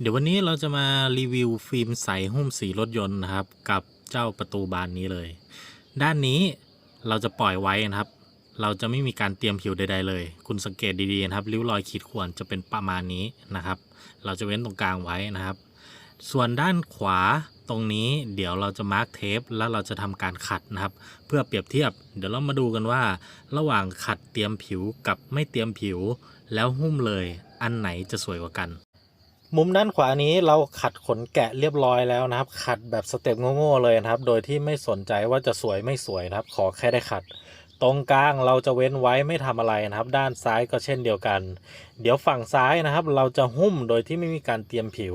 เดี๋ยววันนี้เราจะมารีวิวฟิล์มใสหุ้มสีรถยนต์นะครับ กับเจ้าประตูบานนี้เลย ด้านนี้เราจะปล่อยไว้นะครับ เราจะไม่มีการเตรียมผิวใด ๆ เลย คุณสังเกตดีๆนะครับริ้วรอยขีดข่วนจะเป็นประมาณนี้นะครับ เราจะเว้นตรงกลางไว้นะครับ ส่วนด้านขวาตรงนี้เดี๋ยวเราจะมาร์กเทปแล้วเราจะทำการขัดนะครับ เพื่อเปรียบเทียบ เดี๋ยวเรามาดูกันว่า ระหว่างขัดเตรียมผิวกับไม่เตรียมผิว แล้วหุ้มเลยอันไหนจะสวยกว่ากัน มุมด้านขวานี้เราขัดขนแกะเรียบร้อยแล้วนะครับ ขัดแบบสเต็ปโง่ๆเลยนะครับ โดยที่ไม่สนใจว่าจะสวยไม่สวยนะครับ ขอแค่ได้ขัด ตรงกลางเราจะเว้นไว้ไม่ทำอะไรนะครับ ด้านซ้ายก็เช่นเดียวกัน เดี๋ยวฝั่งซ้ายนะครับ เราจะหุ้มโดยที่ไม่มีการเตรียมผิว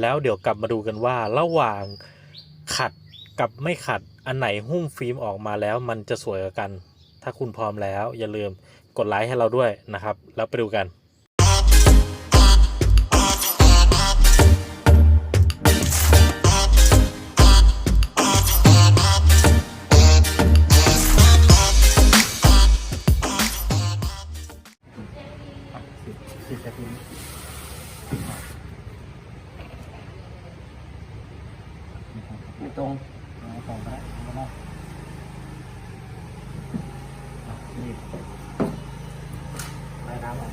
แล้วเดี๋ยวกลับมาดูกันว่าระหว่างขัดกับไม่ขัดอันไหนหุ้มฟิล์มออกมาแล้ว มันจะสวยกว่ากัน ถ้าคุณพร้อมแล้ว อย่าลืมกดไลค์ให้เราด้วยนะครับ แล้วไปดูกัน ไม่ตรงไม่ตรงก็ได้ก็ได้อะนี่ไล่น้ำออก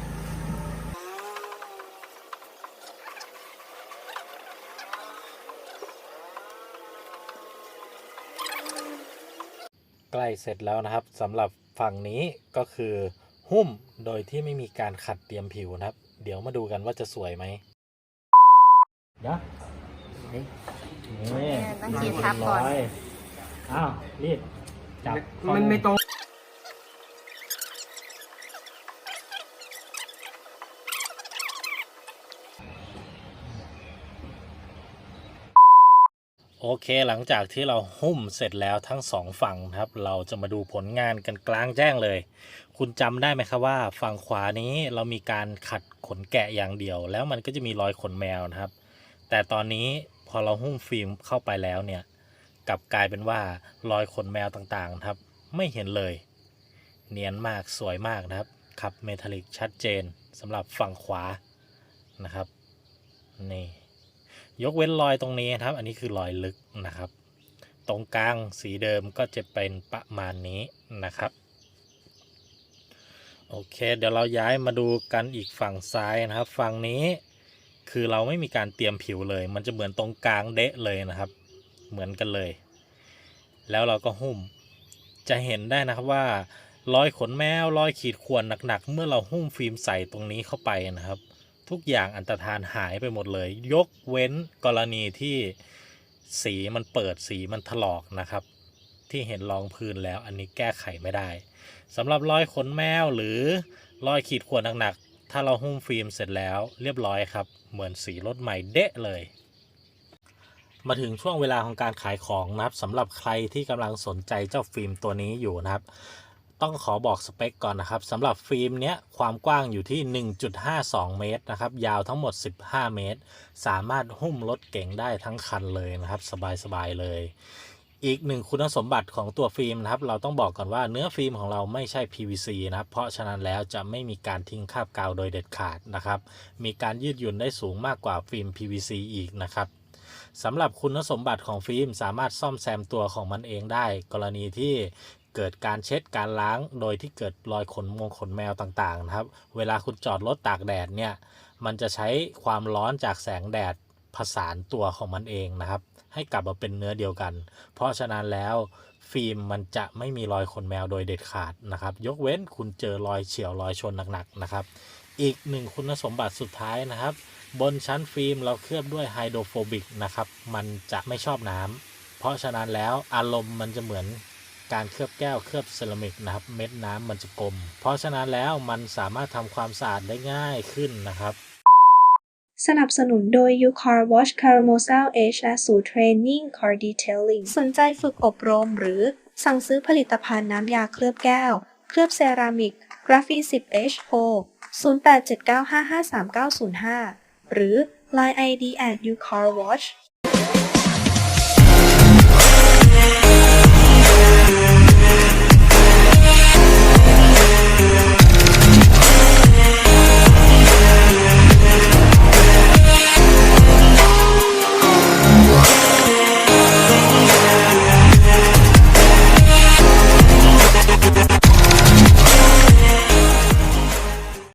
ใกล้เสร็จแล้วนะครับสำหรับฝั่งนี้ก็คือหุ้มโดยที่ไม่มีการขัดเตรียมผิวนะครับ เดี๋ยวมาดูกันว่าจะสวยไหมเดี๋ยว นี่นี่ต้องขีดทับก่อนร้ยอ้าวรีบจับมันไม่ตรงโอเคหลังจากที่เราหุ้มเสร็จแล้วทั้งสองฝั่งนะครับ เราจะมาดูผลงานกันกลางแจ้งเลย คุณจำได้ไหมครับว่าฝั่งขวานี้เรามีการขัดขนแกะอย่างเดียว แล้วมันก็จะมีรอยขนแมวนะครับ แต่ตอนนี้ พอเราหุ้มฟิล์มเข้าไปแล้วเนี่ยกลับกลายเป็นว่ารอยขนแมวต่างๆครับ ไม่เห็นเลย เนียนมากสวยมากนะครับขับเมทัลลิกชัดเจนสำหรับฝั่งขวานะครับนี่ยกเว้นรอยตรงนี้ครับ อันนี้คือรอยลึกนะครับ ตรงกลางสีเดิมก็จะเป็นประมาณนี้นะครับโอเค เดี๋ยวเราย้ายมาดูกันอีกฝั่งซ้ายนะครับ ฝั่งนี้ คือเราไม่มีการเตรียมผิวเลย มันจะเหมือนตรงกลางเดะเลยนะครับ เหมือนกันเลย แล้วเราก็หุ้ม จะเห็นได้นะครับว่ารอยขนแมวรอยขีดข่วนหนักๆ เมื่อเราหุ้มฟิล์มใส่ตรงนี้เข้าไปนะครับ ทุกอย่างอันตรธานหายไปหมดเลย ยกเว้นกรณีที่สีมันเปิดสีมันถลอกนะครับ ที่เห็นรองพื้นแล้วอันนี้แก้ไขไม่ได้สำหรับรอยขนแมวหรือรอยขีดข่วนหนักๆ ถ้าเราหุ้มฟิล์มเสร็จแล้วเรียบร้อยครับ เหมือนสีรถใหม่เดะเลย มาถึงช่วงเวลาของการขายของนะครับสำหรับใครที่กำลังสนใจเจ้าฟิล์มตัวนี้อยู่นะครับ ต้องขอบอกสเปคก่อนนะครับสำหรับฟิล์มเนี้ยความกว้างอยู่ที่ 1.52 เมตรนะครับ ยาวทั้งหมด 15 เมตร สามารถหุ้มรถเก๋งได้ทั้งคันเลยนะครับ สบายๆเลย อีกหนึ่งคุณสมบัติของตัวฟิล์มนะครับ เราต้องบอกก่อนว่าเนื้อฟิล์มของเราไม่ใช่ PVC นะครับ เพราะฉะนั้นแล้วจะไม่มีการทิ้งคราบกาวโดยเด็ดขาดนะครับ มีการยืดหยุ่นได้สูงมากกว่าฟิล์ม PVC อีกนะครับสำหรับคุณสมบัติของฟิล์มสามารถซ่อมแซมตัวของมันเองได้ กรณีที่เกิดการเช็ดการล้างโดยที่เกิดรอยขนมงขนแมวต่างๆนะครับ เวลาคุณจอดรถตากแดดเนี่ย มันจะใช้ความร้อนจากแสงแดดผสานตัวของมันเองนะครับ ให้กลับมาเป็นเนื้อเดียวกัน เพราะฉะนั้นแล้วฟิล์มมันจะไม่มีรอยขนแมวโดยเด็ดขาดนะครับ ยกเว้นคุณเจอรอยเฉียวรอยชนหนักๆนะครับ อีกหนึ่งคุณสมบัติสุดท้ายนะครับ บนชั้นฟิล์มเราเคลือบด้วยไฮโดรโฟบิกนะครับ มันจะไม่ชอบน้ำเพราะฉะนั้นแล้วอารมณ์มันจะเหมือนการเคลือบแก้วเคลือบเซรามิกนะครับ เม็ดน้ำมันจะกลม เพราะฉะนั้นแล้วมันสามารถทำความสะอาดได้ง่ายขึ้นนะครับ สนับสนุนโดย U Car Watch Carousel H และสู่ Training Car Detailing สนใจฝึกอบรมหรือสั่งซื้อผลิตภัณฑ์น้ำยาเคลือบแก้ว เคลือบเซรามิกกราฟีน 10H โทร0879553905 หรือ Line ID at U Car Watch